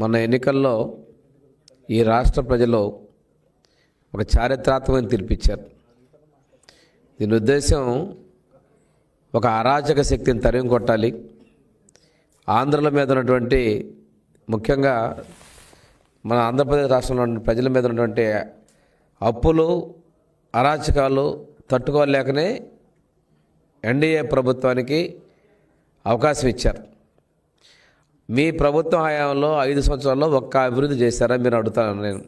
మన ఎన్నికల్లో ఈ రాష్ట్ర ప్రజలు ఒక చారిత్రాత్మకమైన తీర్పిచ్చారు. దీని ఉద్దేశం ఒక అరాచక శక్తిని తరిమి కొట్టాలి. ఆంధ్రుల మీద ఉన్నటువంటి ముఖ్యంగా మన ఆంధ్రప్రదేశ్ రాష్ట్రంలో ప్రజల మీద ఉన్నటువంటి అప్పులు అరాచకాలు తట్టుకోలేకనే ఎన్డీఏ ప్రభుత్వానికి అవకాశం ఇచ్చారు. మీ ప్రభుత్వ హయాంలో ఐదు సంవత్సరాల్లో ఒక్క అభివృద్ధి చేశారా మీరు అడుగుతాను నేను.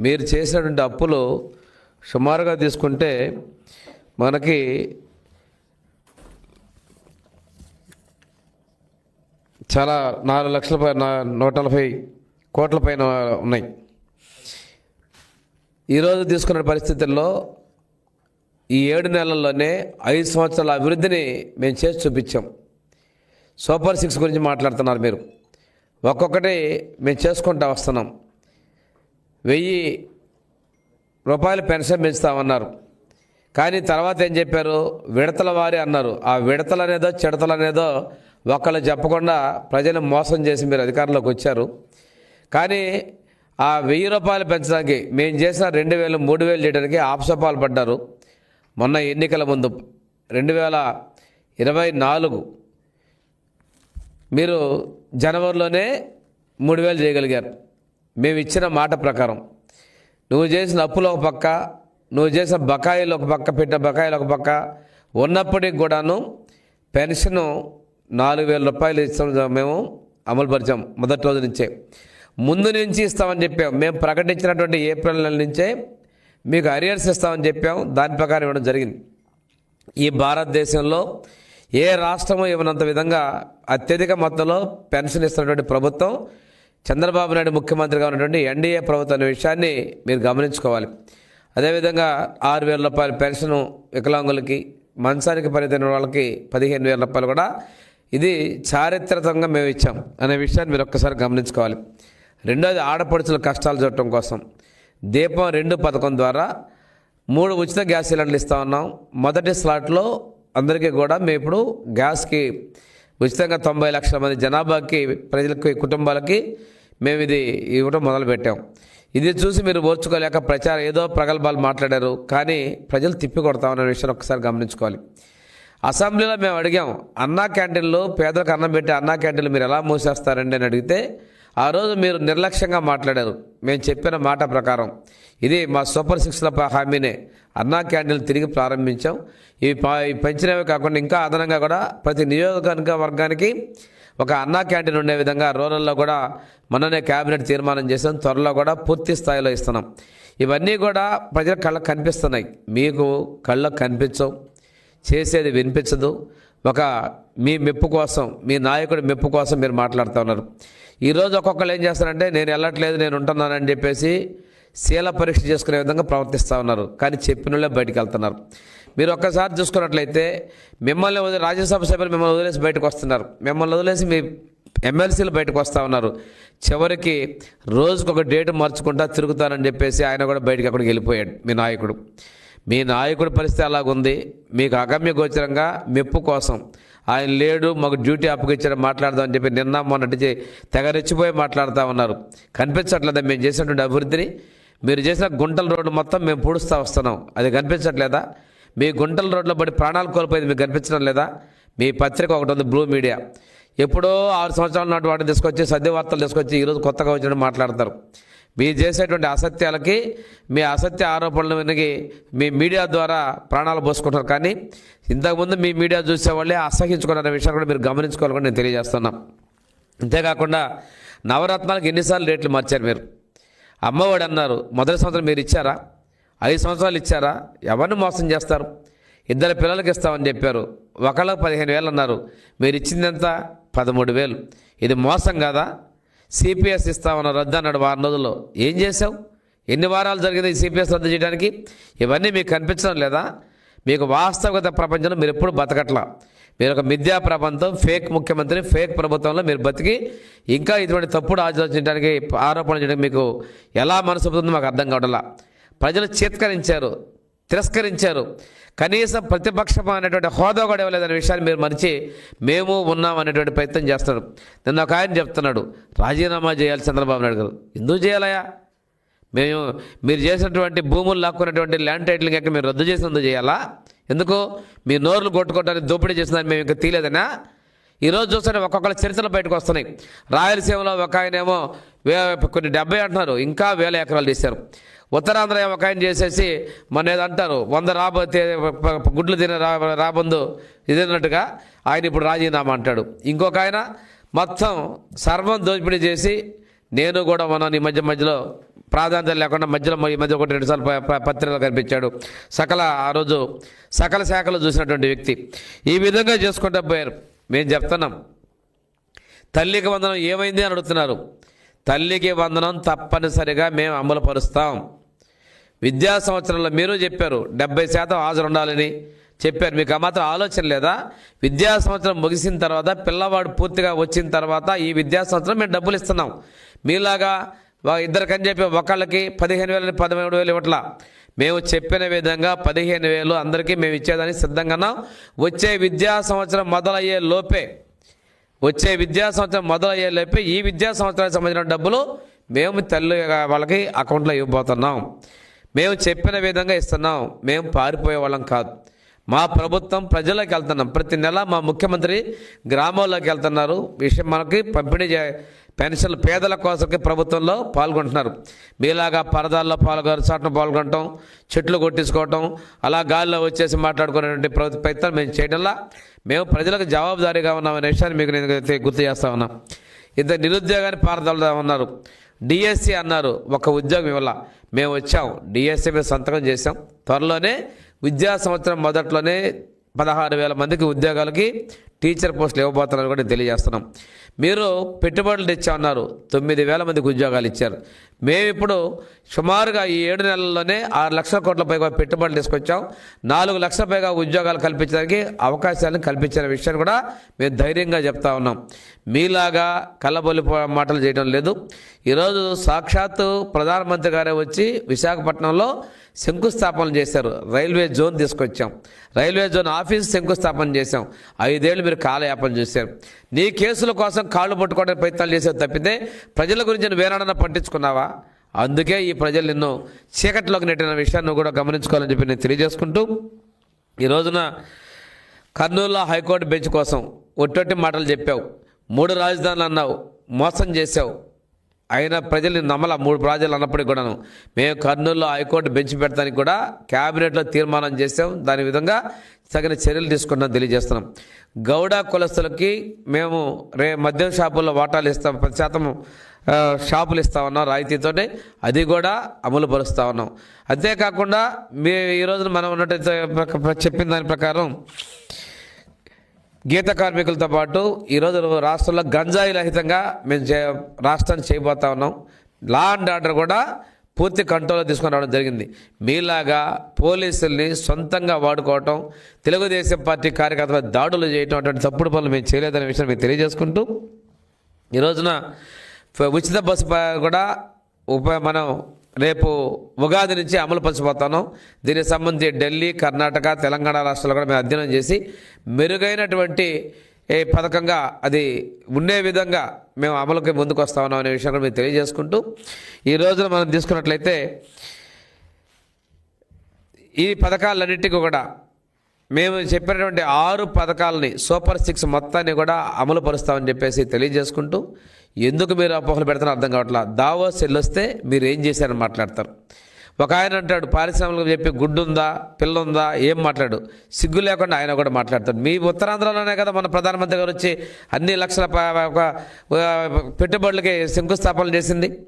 మీరు చేసినటువంటి అప్పులు సుమారుగా తీసుకుంటే మనకి చాలా నాలుగు లక్షల పై నూట నలభై కోట్ల పైన ఉన్నాయి. ఈరోజు తీసుకున్న పరిస్థితుల్లో ఈ ఏడు నెలల్లోనే ఐదు సంవత్సరాల అభివృద్ధిని మేము చేసి చూపించాం. సూపర్ సిక్స్ గురించి మాట్లాడుతున్నారు మీరు. ఒక్కొక్కటి మేము చేసుకుంటా వస్తున్నాం. వెయ్యి రూపాయలు పెన్షన్ పెంచుతామన్నారు. కానీ తర్వాత ఏం చెప్పారు? విడతల వారి అన్నారు. ఆ విడతలు అనేదో చిడతలు అనేదో ఒకళ్ళు చెప్పకుండా ప్రజలు మోసం చేసి మీరు అధికారంలోకి వచ్చారు. కానీ ఆ వెయ్యి రూపాయలు పెంచడానికి మేము చేసిన రెండు వేలు మూడు వేలు చేయడానికి ఆపసపాలు పడ్డారు. మొన్న ఎన్నికల ముందు రెండు వేల ఇరవై నాలుగు మీరు జనవరిలోనే మూడు వేలు చేయగలిగారు. మేము ఇచ్చిన మాట ప్రకారం. నువ్వు చేసిన అప్పులు ఒక పక్క నువ్వు చేసిన బకాయిలు ఒక పక్క పెట్టిన బకాయిలు ఒక పక్క ఉన్నప్పటికి కూడాను పెన్షన్ నాలుగు వేల రూపాయలు ఇస్తాం మేము అమలుపరిచాం మొదటి రోజు నుంచే. ముందు నుంచి ఇస్తామని చెప్పాం. మేము ప్రకటించినటువంటి ఏప్రిల్ నెల నుంచే మీకు అరియర్స్ ఇస్తామని చెప్పాం. దాని ప్రకారం ఇవ్వడం జరిగింది. ఈ భారతదేశంలో ఏ రాష్ట్రము ఇవ్వనంత విధంగా అత్యధిక మొత్తంలో పెన్షన్ ఇస్తున్నటువంటి ప్రభుత్వం చంద్రబాబు నాయుడు ముఖ్యమంత్రిగా ఉన్నటువంటి ఎన్డీఏ ప్రభుత్వం అనే విషయాన్ని మీరు గమనించుకోవాలి. అదేవిధంగా ఆరు వేల రూపాయల పెన్షన్ వికలాంగులకి మంచానికి పరిధిన వాళ్ళకి పదిహేను వేల రూపాయలు కూడా ఇది చారిత్రకంగా మేము ఇచ్చాం అనే విషయాన్ని మీరు ఒక్కసారి గమనించుకోవాలి. రెండోది ఆడపడుచుల కష్టాలు చూడటం కోసం. దీపం రెండు పథకం ద్వారా మూడు ఉచిత గ్యాస్ సిలిండర్లు ఇస్తా ఉన్నాం. మొదటి స్లాట్లో అందరికీ కూడా మేము ఇప్పుడు గ్యాస్కి ఉచితంగా తొంభై లక్షల మంది జనాభాకి ప్రజలకి కుటుంబాలకి మేము ఇది ఇవ్వడం మొదలుపెట్టాం. ఇది చూసి మీరు ఓర్చుకోలేక ప్రచారం ఏదో ప్రగల్భాలు మాట్లాడారు కానీ ప్రజలు తిప్పి కొడతామనే విషయాన్ని ఒకసారి గమనించుకోవాలి. అసెంబ్లీలో మేము అడిగాం అన్నా క్యాంటీన్లు పేదలకు అన్నం పెట్టి అన్నా క్యాంటీన్లు మీరు ఎలా మూసేస్తారండి? అని అడిగితే ఆ రోజు మీరు నిర్లక్ష్యంగా మాట్లాడారు. మేము చెప్పిన మాట ప్రకారం. ఇది మా సూపర్ సిక్స్ల హామీనే. అన్నా క్యాంటీన్లు తిరిగి ప్రారంభించాం. ఇవి పెంచినవి పెంచినవే కాకుండా ఇంకా అదనంగా కూడా ప్రతి నియోజకవర్గ వర్గానికి ఒక అన్నా క్యాంటీన్ ఉండే విధంగా రూరల్లో కూడా మొన్ననే క్యాబినెట్ తీర్మానం చేసాం త్వరలో కూడా పూర్తి స్థాయిలో ఇస్తున్నాం. ఇవన్నీ కూడా ప్రజల కళ్ళకు కనిపిస్తున్నాయి. మీకు కళ్ళకు కనిపించవు. చేసేది వినిపించదు. ఒక మీ మెప్పు కోసం మీ నాయకుడి మెప్పు కోసం మీరు మాట్లాడుతూ ఉన్నారు. ఈరోజు ఒక్కొక్కరు ఏం చేస్తారంటే నేను వెళ్ళట్లేదు నేను ఉంటున్నానని చెప్పేసి శీల పరీక్ష చేసుకునే విధంగా ప్రవర్తిస్తూ ఉన్నారు. కానీ చెప్పిన వాళ్ళే బయటికి వెళ్తున్నారు. మీరు ఒక్కసారి చూసుకున్నట్లయితే మిమ్మల్ని వదిలి రాజ్యసభ సభ్యులు మిమ్మల్ని వదిలేసి బయటకు వస్తున్నారు. మిమ్మల్ని వదిలేసి మీ ఎమ్మెల్సీలు బయటకు వస్తూ ఉన్నారు. చివరికి రోజుకు ఒక డేట్ మార్చుకుంటా తిరుగుతానని చెప్పేసి ఆయన కూడా బయటికి అక్కడికి వెళ్ళిపోయాడు మీ నాయకుడు. మీ నాయకుడి పరిస్థితి అలాగుంది. మీకు అగమ్య గోచరంగా మెప్పు కోసం ఆయన లేడు మాకు డ్యూటీ అప్పగించాడు మాట్లాడదామని చెప్పి నిన్న మొన్నటి తెగ రెచ్చిపోయి మాట్లాడుతూ ఉన్నారు. కనిపించట్లేదా మేము చేసినటువంటి అభివృద్ధిని? మీరు చేసిన గుంటల రోడ్డు మొత్తం మేము పూడుస్తూ వస్తున్నాం. అది కనిపించట్లేదా? మీ గుంటల రోడ్లో పడి ప్రాణాలు కోల్పోయింది మీకు కనిపించడం లేదా? మీ పత్రిక ఒకటి ఉంది బ్లూ మీడియా ఎప్పుడో ఆరు సంవత్సరాల నాటి వాటిని తీసుకొచ్చి సద్య వార్తలు తీసుకొచ్చి ఈరోజు కొత్తగా వచ్చిన మాట్లాడతారు. మీరు చేసేటువంటి అసత్యాలకి మీ అసత్య ఆరోపణలు వినగి మీ మీడియా ద్వారా ప్రాణాలు పోసుకుంటారు. కానీ ఇంతకుముందు మీ మీడియా చూసేవాళ్ళే అసహించుకున్న విషయాన్ని కూడా మీరు గమనించుకోవాలి కూడా నేను తెలియజేస్తున్నాం. అంతేకాకుండా నవరత్నాలకు ఎన్నిసార్లు రేట్లు మార్చారు మీరు? అమ్మఒడి అన్నారు. మొదటి సంవత్సరం మీరు ఇచ్చారా? ఐదు సంవత్సరాలు ఇచ్చారా? ఎవరిని మోసం చేస్తారు? ఇద్దరు పిల్లలకి ఇస్తామని చెప్పారు. ఒకళ్ళకి పదిహేను వేలు అన్నారు. మీరు ఇచ్చింది ఎంత? పదమూడు వేలు. ఇది మోసం కాదా? సిపిఎస్ ఇస్తామన్న రద్దు అన్నాడు వారం రోజుల్లో. ఏం చేసావు ఎన్ని వారాలు జరిగింది ఈ సిపిఎస్ రద్దు చేయడానికి? ఇవన్నీ మీకు కనిపించడం లేదా? మీకు వాస్తవికత ప్రపంచంలో మీరు ఎప్పుడు బతకట్లా? మీరు ఒక మిథ్యా ప్రపంచం ఫేక్ ముఖ్యమంత్రి ఫేక్ ప్రభుత్వంలో మీరు బతికి ఇంకా ఇటువంటి తప్పుడు ఆలోచించడానికి ఆరోపణ చేయడానికి మీకు ఎలా మనసు మాకు అర్థం కావట్లా. ప్రజలు చేత్కరించారు. తిరస్కరించారు. కనీసం ప్రతిపక్షం అనేటువంటి హోదా కూడా ఇవ్వలేదనే విషయాన్ని మీరు మరిచి మేము ఉన్నాం అనేటువంటి ప్రయత్నం చేస్తున్నాడు నిన్న ఒక ఆయన చెప్తున్నాడు రాజీనామా చేయాలి చంద్రబాబు నాయుడు గారు. ఎందుకు చేయాలయా మేము మీరు చేసినటువంటి భూములు లాక్కున్నటువంటి ల్యాండ్ టైటిల్ ఎక్కడ మీరు రద్దు చేసినందుకు చేయాలా? ఎందుకు? మీ నోర్లు కొట్టుకోవడానికి దోపిడీ చేసిన మేము ఇంకా తీయలేదనా? ఈరోజు చూస్తే ఒక్కొక్కరు చరిత్రలు బయటకు వస్తున్నాయి. రాయలసీమలో ఒక ఆయనేమో వే కొన్ని డెబ్బై అంటున్నారు. ఇంకా వేల ఎకరాలు తీశారు. ఉత్తరాంధ్ర ఏమో ఒక ఆయన చేసేసి మన ఏదో అంటారు. వంద రాబో గుడ్లు తిన రా రాబందు ఇదన్నట్టుగా ఆయన ఇప్పుడు రాజీనామా అంటాడు. ఇంకొక ఆయన మొత్తం సర్వం దోపిడీ చేసి నేను కూడా మనం ఈ మధ్య మధ్యలో ప్రాధాన్యత లేకుండా మధ్యలో ఈ మధ్య ఒకటి రెండు సార్లు పత్రికలు కనిపించాడు. సకల ఆ రోజు సకల శాఖలు చూసినటువంటి వ్యక్తి. ఈ విధంగా చేసుకుంటూ పోయారు. మేము చెప్తున్నాం. తల్లికి వందనం ఏమైంది అని అడుగుతున్నారు. తల్లికి వందనం తప్పనిసరిగా మేము అమలు పరుస్తాం విద్యా సంవత్సరంలో మీరు చెప్పారు డెబ్బై శాతం హాజరు ఉండాలని చెప్పారు. మీకు ఆ మాత్రం ఆలోచన లేదా? విద్యా సంవత్సరం ముగిసిన తర్వాత పిల్లవాడు పూర్తిగా వచ్చిన తర్వాత ఈ విద్యా సంవత్సరం మేము డబ్బులు ఇస్తున్నాం. మీలాగా ఇద్దరికని చెప్పి ఒకళ్ళకి పదిహేను వేలని పదమూడు వేలు ఇవ్వట్లా. మేము చెప్పిన విధంగా పదిహేను వేలు అందరికీ మేము ఇచ్చేదానికి సిద్ధంగా ఉన్నాం. వచ్చే విద్యా సంవత్సరం మొదలయ్యే లోపే వచ్చే విద్యా సంవత్సరం మొదలయ్యే లోపే ఈ విద్యా సంవత్సరానికి సంబంధించిన డబ్బులు మేము తల్లి వాళ్ళకి అకౌంట్లో ఇవ్వబోతున్నాం. మేము చెప్పిన విధంగా ఇస్తున్నాం. మేము పారిపోయే వాళ్ళం కాదు. మా ప్రభుత్వం ప్రజలకు వెళ్తున్నాం. ప్రతి నెల మా ముఖ్యమంత్రి గ్రామాల్లోకి వెళ్తున్నారు. విషయం మనకి పంపిణీ పెన్షన్లు పేదల కోసంకి ప్రభుత్వంలో పాల్గొంటున్నారు. మీలాగా పరదాల్లో పాల్గొని చాటున పాల్గొనటం చెట్లు కొట్టించుకోవటం అలా గాల్లో వచ్చేసి మాట్లాడుకునేటువంటి ప్రభుత్వ ప్రయత్నం మేము చేయడంలా మేము ప్రజలకు జవాబుదారీగా ఉన్నామనే విషయాన్ని మీకు నేను అయితే గుర్తు చేస్తా ఉన్నా. ఇద్దరు నిరుద్యోగాన్ని పారదలుదా ఉన్నారు. డిఎస్సి అన్నారు ఒక ఉద్యోగం ఇవ్వాల. మేము వచ్చాం. డిఎస్సి మీద సంతకం చేసాం త్వరలోనే విద్యా సంవత్సరం మొదట్లోనే పదహారు వేల మందికి ఉద్యోగాలకి టీచర్ పోస్టులు ఇవ్వబోతున్నారు కూడా తెలియజేస్తున్నాం. మీరు పెట్టుబడులు తెచ్చామన్నారు తొమ్మిది వేల మందికి ఉద్యోగాలు ఇచ్చారు. మేము ఇప్పుడు సుమారుగా ఈ ఏడు నెలల్లోనే ఆరు లక్షల కోట్ల పైగా పెట్టుబడులు తీసుకొచ్చాం. నాలుగు లక్షల పైగా ఉద్యోగాలు కల్పించడానికి అవకాశాలను కల్పించిన విషయాన్ని కూడా మేము ధైర్యంగా చెప్తా ఉన్నాం. మీలాగా కళ్ళబొల్లి మాటలు చేయడం లేదు. ఈరోజు సాక్షాత్తు ప్రధానమంత్రి గారే వచ్చి విశాఖపట్నంలో శంకుస్థాపన చేశారు. రైల్వే జోన్ తీసుకొచ్చాం. రైల్వే జోన్ ఆఫీస్ శంకుస్థాపన చేశాం. ఐదేళ్ళు మీరు కాలయాపన చేశారు. నీ కేసుల కోసం కాళ్ళు పట్టుకోవడానికి ప్రయత్నాలు చేసేది తప్పితే ప్రజల గురించి నువ్వు వేనాడన్నా పట్టించుకున్నావా? అందుకే ఈ ప్రజలు నిన్ను చీకట్లోకి నెట్టిన విషయాన్ని కూడా గమనించుకోవాలని చెప్పి నేను తెలియజేసుకుంటూ ఈ రోజున కర్నూలులో హైకోర్టు బెంచ్ కోసం ఒట్టొట్టి మాటలు చెప్పావు. మూడు రాజధానులు అన్నావు. మోసం చేసావు అయినా ప్రజల్ని నమ్మల మూడు ప్రాజెక్టులు అన్నప్పటికీ కూడాను. మేము కర్నూలులో హైకోర్టు బెంచ్ పెడతానికి కూడా క్యాబినెట్లో తీర్మానం చేసాం దాని విధంగా తగిన చర్యలు తీసుకున్నాం తెలియజేస్తున్నాం. గౌడ కులస్తులకి మేము రే మద్యం షాపుల్లో వాటాలు ఇస్తాం పది శాతం షాపులు ఇస్తా ఉన్నాం రాయితీతోనే. అది కూడా అమలు పరుస్తూ ఉన్నాం. అంతేకాకుండా మీ ఈ రోజున మనం ఉన్నట్టయితే చెప్పిన దాని ప్రకారం గీత కార్మికులతో పాటు ఈరోజు రాష్ట్రంలో గంజాయి రహితంగా మేము చే రాష్ట్రాన్ని చేయబోతా ఉన్నాం. లా అండ్ ఆర్డర్ కూడా పూర్తి కంట్రోల్లో తీసుకొని రావడం జరిగింది. మీలాగా పోలీసుల్ని సొంతంగా వాడుకోవటం తెలుగుదేశం పార్టీ కార్యకర్తల దాడులు చేయటం అటువంటి తప్పుడు పనులు మేము చేయలేదనే విషయం మీకు తెలియజేసుకుంటూ ఈ రోజున ఉచిత బస్సు కూడా ఉప మనం రేపు ఉగాది నుంచి అమలు పరచబోతున్నాం దీనికి సంబంధించి ఢిల్లీ కర్ణాటక తెలంగాణ రాష్ట్రాలు కూడా మేము అధ్యయనం చేసి మెరుగైనటువంటి ఏ పథకంగా అది ఉండే విధంగా మేము అమలుకి ముందుకు వస్తా ఉన్నాం అనే విషయం కూడా మేము తెలియజేసుకుంటూ ఈ రోజున మనం తీసుకున్నట్లయితే ఈ పథకాలన్నిటికీ కూడా మేము చెప్పినటువంటి ఆరు పథకాలని సూపర్ సిక్స్ మొత్తాన్ని కూడా అమలు పరుస్తామని చెప్పేసి తెలియజేసుకుంటూ ఎందుకు మీరు అపోహలు పెడతారో అర్థం కావట్లా? దావో సెల్లొస్తే మీరు ఏం చేశారని మాట్లాడతారు. ఒక ఆయన అంటాడు పారిశ్రామిక చెప్పి గుడ్డుందా పిల్లుందా పిల్ల ఉందా ఏం మాట్లాడు? సిగ్గు లేకుండా ఆయన కూడా మాట్లాడతాడు. మీ ఉత్తరాంధ్రలోనే కదా మన ప్రధానమంత్రి గారు వచ్చి అన్ని లక్షల ఒక పెట్టుబడులకి శంకుస్థాపన చేసింది?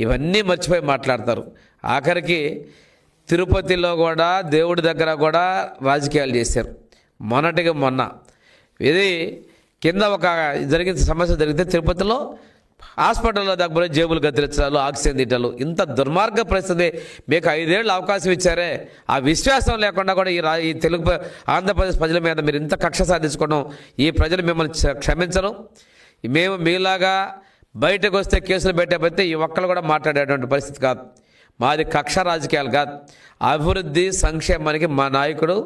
ఇవన్నీ మర్చిపోయి మాట్లాడతారు. ఆఖరికి తిరుపతిలో కూడా దేవుడి దగ్గర కూడా రాజకీయాలు చేశారు. మొన్నటిగా మొన్న. ఇది కింద ఒక జరిగిన సమస్య జరిగితే తిరుపతిలో హాస్పిటల్లో దగ్గర జేబులు గదిలించాలు ఆక్సిజన్ తిట్టాలు ఇంత దుర్మార్గ పరిస్థితి. మీకు ఐదేళ్ళు అవకాశం ఇచ్చారే. ఆ విశ్వాసం లేకుండా కూడా ఈ ఈ తెలుగు ఆంధ్రప్రదేశ్ ప్రజల మీద మీరు ఇంత కక్ష సాధించుకోవడం ఈ ప్రజలు మిమ్మల్ని క్షమించరు. మేము మీలాగా బయటకు వస్తే కేసులు పెట్టకపోతే ఈ ఒక్కరు కూడా మాట్లాడేటువంటి పరిస్థితి కాదు. మాది కక్ష రాజకీయాలు కాదు. అభివృద్ధి సంక్షేమానికి మా నాయకుడు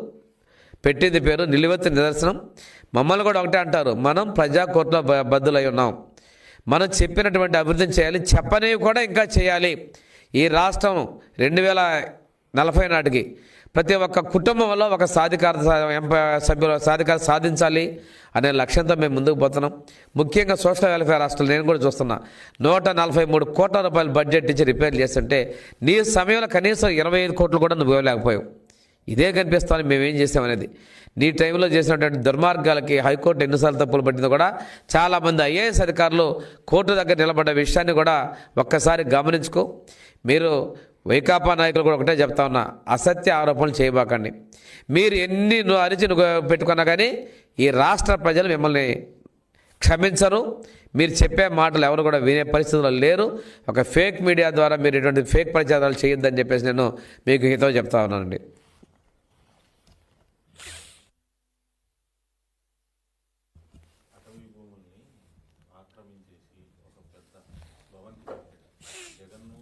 పెట్టింది పేరు నిలువెత్తు నిదర్శనం. మమ్మల్ని కూడా ఒకటే అంటారు మనం ప్రజా కోర్టులో బ- బద్దులై ఉన్నాం. మనం చెప్పినటువంటి అభివృద్ధిని చేయాలి చెప్పనివి కూడా ఇంకా చేయాలి. ఈ రాష్ట్రం రెండు వేల నలభై నాటికి ప్రతి ఒక్క కుటుంబంలో ఒక సాధికారత సభ్యులు సభ్యుల సాధికారత సాధించాలి అనే లక్ష్యంతో మేము ముందుకు పోతున్నాం. ముఖ్యంగా సోషల్ వెల్ఫేర్ హాస్టల్ నేను కూడా చూస్తున్నా. నూట నలభై మూడు కోట్ల రూపాయలు బడ్జెట్ ఇచ్చి రిపేర్ చేస్తుంటే నీ సమయంలో కనీసం ఇరవై ఐదు కోట్లు కూడా నువ్వు ఇవ్వలేకపోయావు. ఇదే కనిపిస్తాను మేమేం చేసామనేది. నీ టైంలో చేసినటువంటి దుర్మార్గాలకి హైకోర్టు ఎన్నిసార్లు తప్పులు పట్టిందో కూడా చాలామంది ఐఏఎస్ అధికారులు కోర్టు దగ్గర నిలబడ్డ విషయాన్ని కూడా ఒక్కసారి గమనించుకో. మీరు వైకాపా నాయకులు కూడా ఒకటే చెప్తా ఉన్నా అసత్య ఆరోపణలు చేయబాకండి. మీరు ఎన్ని నువ్వు అరిచి నువ్వు పెట్టుకున్నా కానీ ఈ రాష్ట్ర ప్రజలు మిమ్మల్ని క్షమించరు. మీరు చెప్పే మాటలు ఎవరు కూడా వినే పరిస్థితుల్లో లేరు. ఒక ఫేక్ మీడియా ద్వారా మీరు ఇటువంటి ఫేక్ ప్రచారాలు చేయొద్దని చెప్పేసి నేను మీకు హితం చెప్తా ఉన్నానండి. భూముల్ని ఆక్రమించేసి ఒక పెద్ద భవంతి కట్టాడు జగన్ను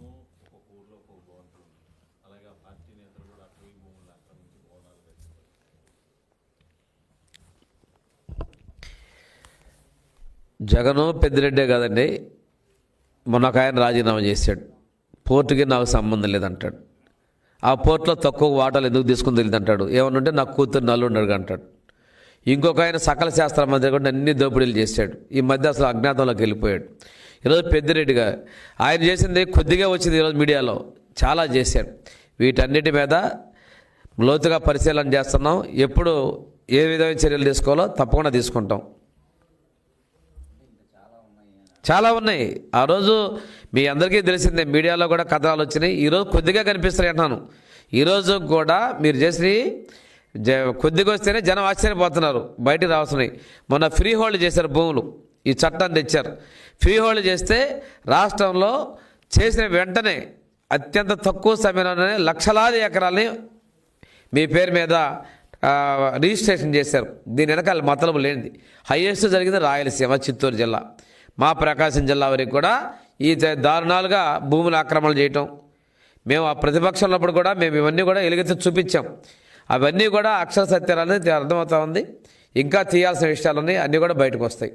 ఒక ఊర్లో ఒక భవంతులు ఉన్నాయి అలాగే ఆ పార్టీ నేతలు కూడా అటవీ భూముల్ని ఆక్రమించి భవనాలు కట్టారు జగను పెద్దిరెడ్డే కాదండి మొన్న ఒక ఆయన రాజీనామా చేశాడు. పోర్టుకి నాకు సంబంధం లేదంటాడు. ఆ పోర్టులో తక్కువ వాటాలు ఎందుకు తీసుకుని తెలియదు అంటాడు? ఏమన్నుంటే నాకు కూతురు నల్లుండడు అంటాడు. ఇంకొక ఆయన సకల శాస్త్ర మంత్రి కూడా అన్ని దోపిడీలు చేశాడు. ఈ మధ్య అసలు అజ్ఞాతంలోకి వెళ్ళిపోయాడు. ఈరోజు పెద్దిరెడ్డిగా ఆయన చేసింది కొద్దిగా వచ్చింది ఈరోజు మీడియాలో. చాలా చేశాడు. వీటన్నిటి మీద లోతుగా పరిశీలన చేస్తున్నాం. ఎప్పుడు ఏ విధమైన చర్యలు తీసుకోవాలో తప్పకుండా తీసుకుంటాం. చాలా ఉన్నాయి. ఆ రోజు మీ అందరికీ తెలిసిందే మీడియాలో కూడా కథనాలు వచ్చినాయి. ఈరోజు కొద్దిగా కనిపిస్తున్నాయి అంటున్నాను. ఈరోజు కూడా మీరు చేసిన కొద్దిగా వస్తేనే జనం ఆశ్చర్యపోతున్నారు బయటకు రావాల్సినవి. మొన్న ఫ్రీ హోల్డ్ చేశారు భూములు. ఈ చట్టాన్ని తెచ్చారు. ఫ్రీ హోల్డ్ చేస్తే రాష్ట్రంలో చేసిన వెంటనే అత్యంత తక్కువ సమయంలోనే లక్షలాది ఎకరాలని మీ పేరు మీద రిజిస్ట్రేషన్ చేశారు. దీని వెనకాల మతలబు లేనిది. హైయెస్ట్ జరిగింది రాయలసీమ చిత్తూరు జిల్లా. మా ప్రకాశం జిల్లా వరకు కూడా ఈ దారుణాలుగా భూములు ఆక్రమణలు చేయటం. మేము ఆ ప్రతిపక్షంలో ఉన్నప్పుడు కూడా మేము ఇవన్నీ కూడా ఎలుగెత్తి చూపించాం. అవన్నీ కూడా అక్షర సత్యాలని అర్థమవుతా ఉంది. ఇంకా చేయాల్సిన విషయాలు అన్నీ కూడా బయటకు వస్తాయి.